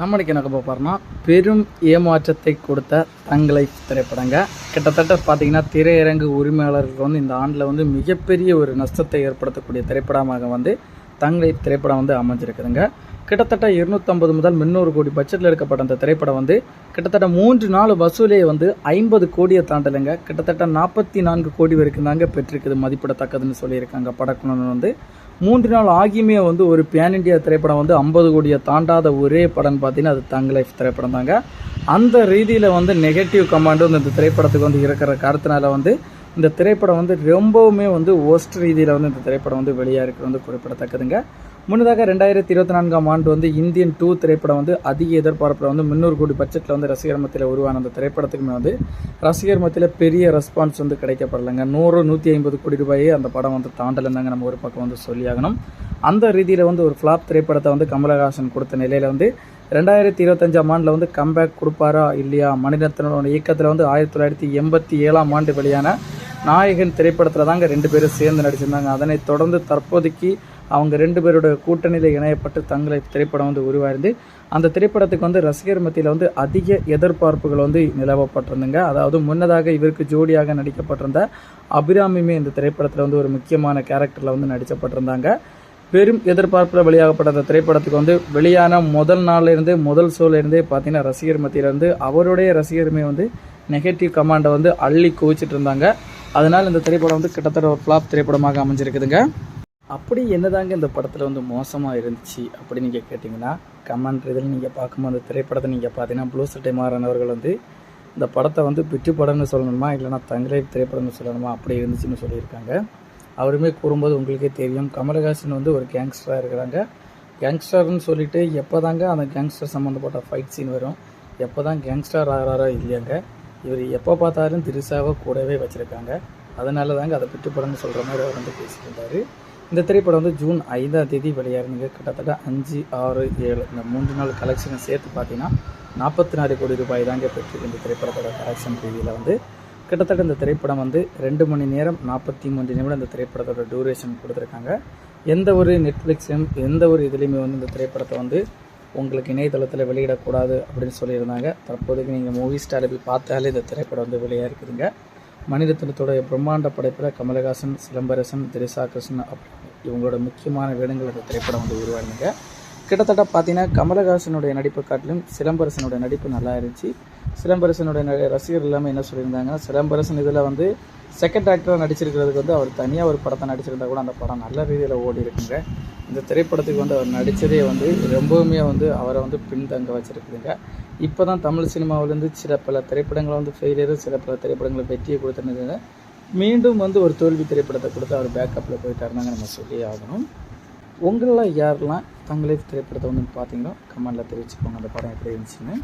நம்மளுக்கு என்ன பார்ப்பாருன்னா பெரும் ஏமாற்றத்தை கொடுத்த தங்களை திரைப்படங்க. கிட்டத்தட்ட பார்த்தீங்கன்னா திரையரங்கு உரிமையாளர்களுக்கு வந்து இந்த ஆண்டில் வந்து மிகப்பெரிய ஒரு நஷ்டத்தை ஏற்படுத்தக்கூடிய திரைப்படமாக வந்து தங்களை திரைப்படம் வந்து அமைஞ்சிருக்குதுங்க. கிட்டத்தட்ட இருநூற்றம்பது முதல் முந்நூறு கோடி பட்ஜெட்டில் எடுக்கப்பட்ட அந்த திரைப்படம் வந்து கிட்டத்தட்ட மூன்று நாள் வசூலே வந்து ஐம்பது கோடியை தாண்டலைங்க. கிட்டத்தட்ட நாற்பத்தி நான்கு கோடி வரைக்கும் தாங்க பெற்றிருக்குது மதிப்பிடத்தக்கதுன்னு சொல்லியிருக்காங்க படக்குழு வந்து. மூன்று நாள் ஆகியுமே வந்து ஒரு பேன் இண்டியா திரைப்படம் வந்து ஐம்பது கோடியை தாண்டாத ஒரே படம் பார்த்தீங்கன்னா அது தங் லைஃப் திரைப்படம் தாங்க. அந்த ரீதியில் வந்து நெகட்டிவ் கமாண்டு வந்து இந்த திரைப்படத்துக்கு வந்து இருக்கிற காரணத்தினால வந்து இந்த திரைப்படம் வந்து ரொம்பவுமே வந்து ஒஸ்ட் ரீதியில் வந்து இந்த திரைப்படம் வந்து வெளியாக இருக்கிறது வந்து குறிப்பிடத்தக்கதுங்க. முன்னதாக ரெண்டாயிரத்தி இருபத்தி நான்காம் ஆண்டு வந்து இந்தியன் டூ திரைப்படம் வந்து அதிக எதிர்பார்ப்பில் வந்து முந்நூறு கோடி பட்ஜெட்டில் வந்து ரசிகர் மத்தியில் உருவான அந்த திரைப்படத்துக்குமே வந்து ரசிகர் மத்தியில் பெரிய ரெஸ்பான்ஸ் வந்து கிடைக்கப்படலைங்க. நூறு நூற்றி ஐம்பது கோடி ரூபாயே அந்த படம் வந்து தாண்டலைன்னாங்க நம்ம ஒரு பக்கம் வந்து சொல்லியாகணும். அந்த ரீதியில் வந்து ஒரு ஃப்ளாப் திரைப்படத்தை வந்து கமலஹாசன் கொடுத்த நிலையில் வந்து ரெண்டாயிரத்தி இருபத்தஞ்சாம் ஆண்டில் வந்து கம்பேக் கொடுப்பாரா இல்லையா? மணிரத்னோட இயக்கத்தில் வந்து ஆயிரத்தி தொள்ளாயிரத்தி எண்பத்தி ஏழாம் ஆண்டு வெளியான நாயகன் திரைப்படத்தில் தாங்க ரெண்டு பேரும் சேர்ந்து நடிச்சிருந்தாங்க. அதனைத் தொடர்ந்து தற்போதைக்கு அவங்க ரெண்டு பேரோட கூட்டணியில் இணையப்பட்டு தங்களை திரைப்படம் வந்து உருவாயிருந்து அந்த திரைப்படத்துக்கு வந்து ரசிகர் மத்தியில் வந்து அதிக எதிர்பார்ப்புகள் வந்து நிலவப்பட்டிருந்துங்க. அதாவது முன்னதாக இவருக்கு ஜோடியாக நடிக்கப்பட்டிருந்த அபிராமியுமே இந்த திரைப்படத்தில் வந்து ஒரு முக்கியமான கேரக்டரில் வந்து நடிச்சப்பட்டிருந்தாங்க பெரும் எதிர்பார்ப்பில் வெளியாகப்பட்ட அந்த திரைப்படத்துக்கு வந்து வெளியான முதல் நாள்லேருந்து முதல் ஷோலேருந்தே பார்த்தீங்கன்னா ரசிகர் மத்தியிலேருந்து அவருடைய ரசிகருமே வந்து நெகட்டிவ் கமாண்டை வந்து அள்ளி குவிச்சிட்டு இருந்தாங்க அதனால் இந்த திரைப்படம் வந்து கிட்டத்தட்ட ஒரு ஃப்ளாப் திரைப்படமாக அமைஞ்சிருக்குதுங்க. அப்படி என்னதாங்க இந்த படத்தில் வந்து மோசமாக இருந்துச்சு அப்படின்னு நீங்கள் கேட்டிங்கன்னா கமெண்ட் இதில் நீங்கள் பார்க்கும்போது அந்த திரைப்படத்தை நீங்கள் பார்த்தீங்கன்னா ப்ளூ சட்டை மாறனவர்கள் வந்து இந்த படத்தை வந்து பிட்டு படம்னு சொல்லணுமா இல்லைனா தங்கலை திரைப்படம்னு சொல்லணுமா அப்படி இருந்துச்சுன்னு சொல்லியிருக்காங்க. அவருமே கூறும்போது உங்களுக்கே தெரியும் கமலஹாசன் வந்து ஒரு கேங்ஸ்டராக இருக்கிறாங்க. கேங்ஸ்டர்னு சொல்லிட்டு எப்போ தாங்க அந்த கேங்ஸ்டர் சம்மந்தப்பட்ட ஃபைட் சீன் வரும்? எப்போ தான் கேங்ஸ்டர் ஆகிறாரோ இல்லையாங்க? இவர் எப்போ பார்த்தாலும் திருசாவை கூடவே வச்சுருக்காங்க. அதனால தாங்க அதை பிட்டு படம்னு சொல்கிற மாதிரி அவர் வந்து பேசியிருந்தார் இந்த திரைப்படம் வந்து ஜூன் ஐந்தாம் தேதி வெளியாயிருந்தீங்க கிட்டத்தட்ட அஞ்சு ஆறு ஏழு இந்த மூன்று நாள் கலெக்ஷனை சேர்த்து பார்த்தீங்கன்னா நாற்பத்தி நாலு கோடி ரூபாய் தாங்க பெற்று இந்த திரைப்படத்தோட கலெக்ஷன் ரீதியில் வந்து கிட்டத்தட்ட இந்த திரைப்படம் வந்து ரெண்டு மணி நேரம் நாற்பத்தி மூன்று நிமிடம் இந்த திரைப்படத்தோட டூரேஷன் கொடுத்துருக்காங்க. எந்த ஒரு நெட்ஃப்ளிக்ஸையும் எந்த ஒரு இதுலேயுமே வந்து இந்த திரைப்படத்தை வந்து உங்களுக்கு இணையதளத்தில் வெளியிடக்கூடாது அப்படின்னு சொல்லியிருந்தாங்க. தற்போதைக்கு நீங்கள் மூவி ஸ்டாரில் போய் பார்த்தாலே இந்த திரைப்படம் வந்து வெளியாக இருக்குதுங்க. மனிதத்தினத்தோட பிரம்மாண்ட படைப்பில் கமலஹாசன் சிலம்பரசன் திரிசா கிருஷ்ணன் அப்படி இவங்களோட முக்கியமான வேடங்கள் இந்த திரைப்படம் வந்து உருவானுங்க கிட்டத்தட்ட பார்த்தீங்கன்னா கமலஹாசனுடைய நடிப்பை காட்டிலும் சிலம்பரசனுடைய நடிப்பு நல்லா இருந்துச்சு. சிலம்பரசனுடைய ரசிகர் எல்லாமே என்ன சொல்லியிருந்தாங்கன்னா சிலம்பரசன் இதில் வந்து செகண்ட் ஆக்டராக நடிச்சிருக்கிறதுக்கு வந்து அவர் தனியாக ஒரு படத்தை நடிச்சிருந்தா கூட அந்த படம் நல்ல ரீதியில் ஓடி இருக்குங்க. இந்த திரைப்படத்துக்கு வந்து அவர் நடித்ததே வந்து ரொம்பவுமே வந்து அவரை வந்து பின்தங்க வச்சுருக்குதுங்க. இப்போ தான் தமிழ் சினிமாவிலேருந்து சில பல திரைப்படங்கள் வந்து ஃபெயிலியரும் சில பல திரைப்படங்களை வெற்றியை கொடுத்துருந்தது மீண்டும் வந்து ஒரு தோல்வி திரைப்படத்தை கொடுத்து அவர் பேக்கப்பில் போயிட்டாருனாங்க நம்ம சொல்லி ஆகணும். உங்களில் யாரெல்லாம் தங்களே திரைப்படத்தை வந்து பார்த்தீங்களோ கமெண்டில் தெரிவிச்சுக்கோங்க. அந்த படம் எப்படி இருந்துச்சுன்னு.